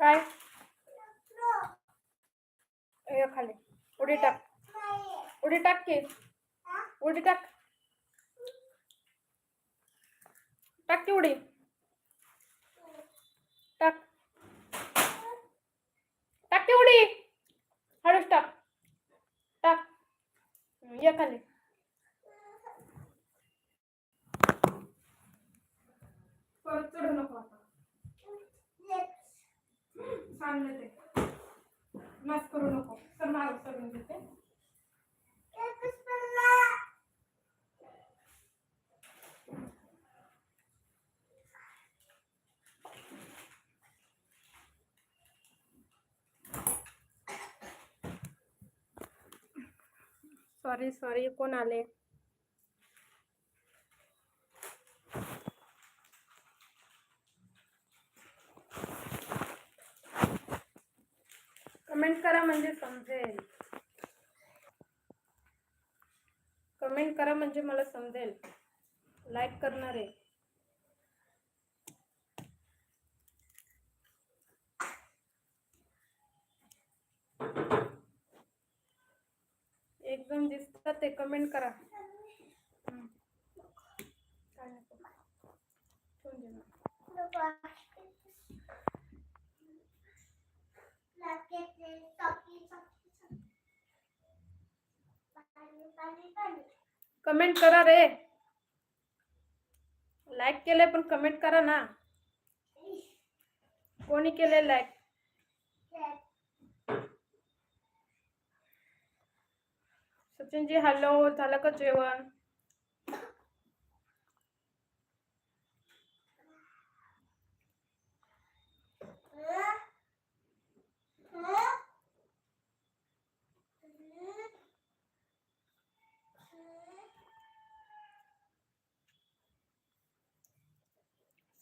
काय? खाली. उडी टाक. उडी टाक की. उडी टाक. टाक की उडी. टाक. टाक की उडी. हळूच टाक. टाक. ये खाली परत चढू नको आता चांगलं ते. मस्त करू नको. सर माग करून देते सॉरी सॉरी कोण आले? कमेंट करा म्हणजे समजेल. कमेंट करा म्हणजे मला समजेल. लाईक करणार आहे. एकदम दिसतात ते कमेंट करा हम्म. काय नको. ठेवून दे ना. कमेंट करा रे. लाईक केलंय पण कमेंट करा ना. कोणी केलंय लाईक सचिनजी हॅलो झालं का जेवण?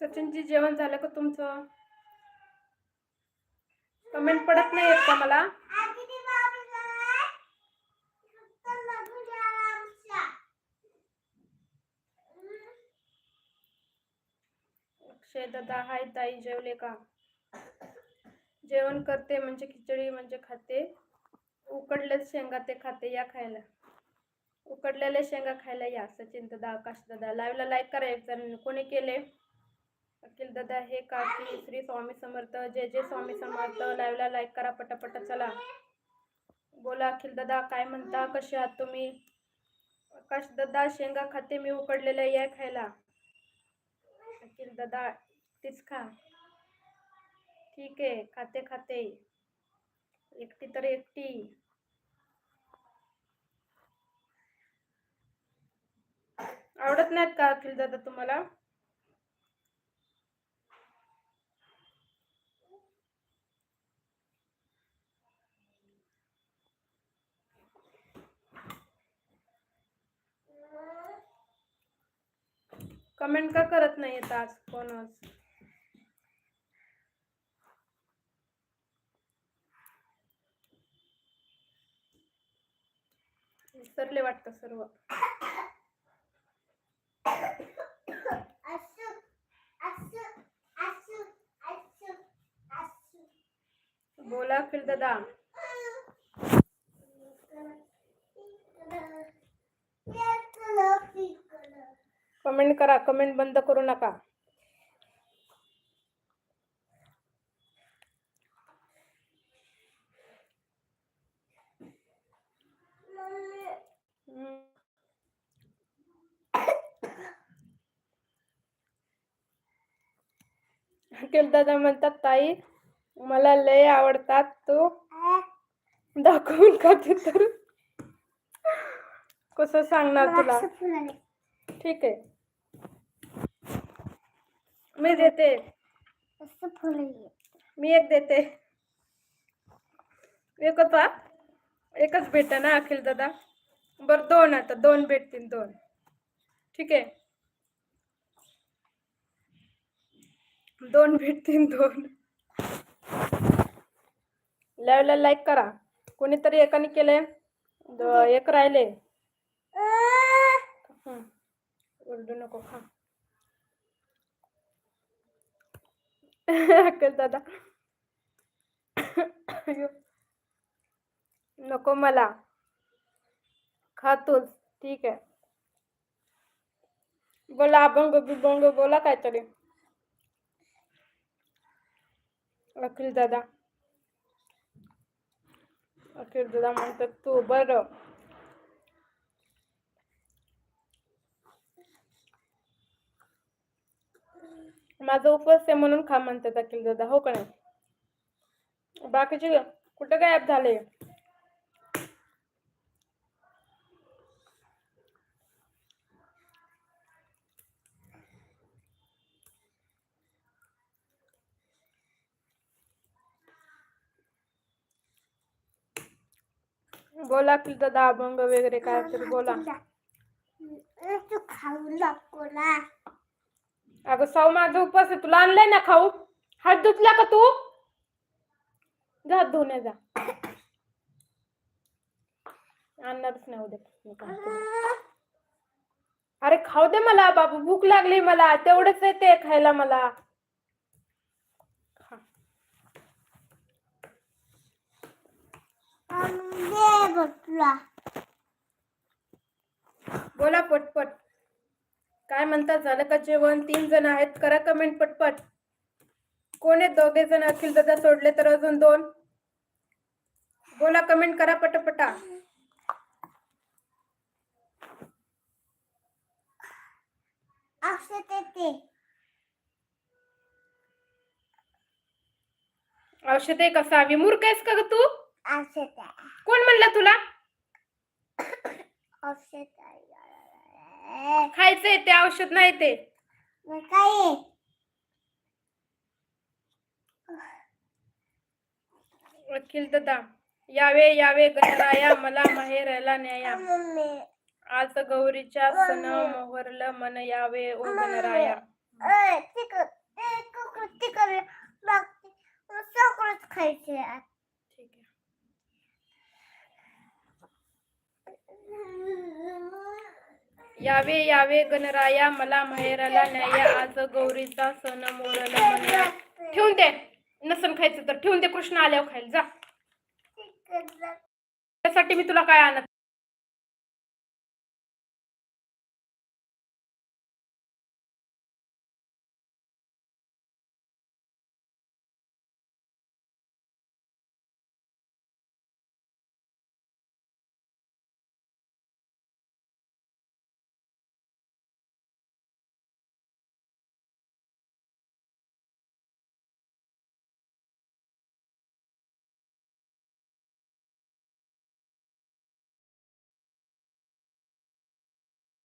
सचिनजी जेवण झालं का तुमचं? कमेंट पडत नाही येत का मला? अक्षय दादा हाय ताई जेवले का? जेवण करते म्हणजे खिचडी म्हणजे खाते. उकडलेले शेंगा ते खाते या खायला. उकडलेल्या शेंगा खायला या सचिन दादा आकाश दादा. लाईव्हला लाईक करायचं कोणी केले? अखिल दादा हे काकी श्री स्वामी समर्थ जय जय स्वामी समर्थ. लाईव्हला लाईक करा पटापट चला. बोला अखिल दादा काय म्हणता? कसे आहात तुम्ही? आकाश दादा शेंगा खाते मी उकडलेल्या या खायला. अखिल दादा तीच खा. ठीक आहे खाते खाते. एकटी तर एकटी. आवडत नाहीत का अखिल दादा तुम्हाला? कमेंट का करत नाही येत आज कोणच? विसरले वाटतं सर्व. बोला अखिल दादा कमेंट करा कमेंट बंद करू नका. दादा म्हणतात ताई मला लय आवडतात तो. दाखवून खाते तर. कसं सांगणार तुला? ठीक आहे. मी देते. मी एक देते. एकच आ एकच भेट ना अखिल दादा? बर दोन आता. दोन भेटतील दोन. ठीक आहे. दोन भेटतील दोन. लाईव्हला लाईक करा. कोणीतरी एकाने केले द- एक राहिले. हं. ओरडू नको खा. अक्कल दादा. नको मला. खातोच. ठीक आहे. बोला अभंग बिभंग बोला काहीतरी. अखिल दादा. अखिल दादा म्हणतात तू बरं. माझा उपवास आहे म्हणून खा म्हणतात अखिल दादा हो का नाही? बाकीचे कुठे गायब झाले? बोला अखिल दादा अभंग वगैरे काय तरी बोला. खाऊ नको ना. अगं साऊ माझा उपवास आहे. तुला आणलंय ना खाऊ? हात धुतला का तू? जा धुण्या जा. आणणारच नाही उद्या. अरे खाऊ दे मला बाबू. भूक लागली मला. तेवढंच येते खायला मला. बोला पटपट. काय म्हणतात? झालं का जेवण? तीन जण आहेत. करा कमेंट पटपट. कोण आहेत? दोघे जण अखिल दादा सोडले तर अजून दोन. बोला कमेंट करा पटपटा. औषध आहे कसा? मूर्ख आहेस का ग तू? कोण म्हणला तुला? औषध खायचंय ते औषध नाही ते. काय? अखिल दादा यावे यावे गणराया मला माहेराला न्याया. आज गौरीच्या सण मोहरलं मन यावे ओ गणराया. खायचे ठीक आहे यावे यावे गणराया मला माहेराला न्याया. आज गौरीचा सण मोरला मन ठेवून दे. नसन खायचं तर ठेवून दे. कृष्ण आल्यावर खायला जा. त्यासाठी मी तुला काय आणत